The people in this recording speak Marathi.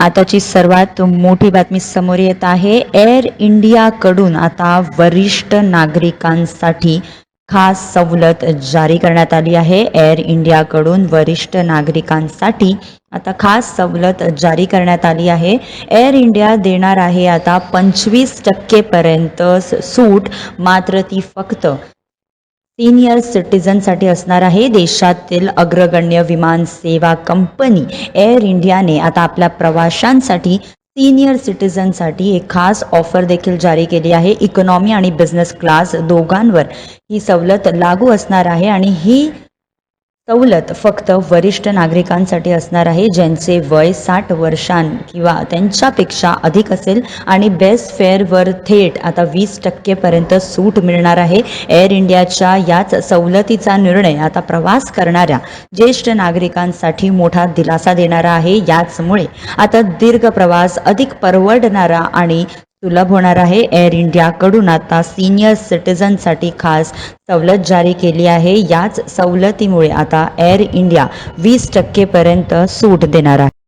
आताची सर्वात मोठी बातमी समोर येत आहे. एअर इंडियाकडून आता वरिष्ठ नागरिकांसाठी खास सवलत जारी करण्यात आली आहे. एअर इंडियाकडून वरिष्ठ नागरिकांसाठी आता खास सवलत जारी करण्यात आली आहे. एअर इंडिया देणार आहे आता पंचवीस टक्केपर्यंत सूट मात्र ती फक्त सिनियर सिटीजनसाठी असणार आहे देशातील अग्रगण्य विमान सेवा कंपनी. एअर इंडियाने आता आपल्या प्रवाशांसाठी सिनियर सिटीजनसाठी एक खास ऑफर देखील जारी केली आहे. इकॉनॉमी आणि बिझनेस क्लास दोघांवर ही सवलत लागू असणार आहे आणि ही सवलत फक्त वरिष्ठ नागरिकांसाठी असणार आहे ज्यांचे वय साठ वर्षां किंवा त्यांच्यापेक्षा अधिक असेल. आणि बेस्ट फेअरवर थेट आता वीस टक्केपर्यंत सूट मिळणार आहे. एअर इंडियाच्या याच सवलतीचा निर्णय आता प्रवास करणाऱ्या ज्येष्ठ नागरिकांसाठी मोठा दिलासा देणारा आहे. याचमुळे आता दीर्घ प्रवास अधिक परवडणारा आणि सुलभ होणार आहे. एअर इंडियाकडून आता सिनियर सिटिझनसाठी खास सवलत जारी केली आहे. याच सवलतीमुळे आता एअर इंडिया वीस टक्केपर्यंत सूट देणार आहे.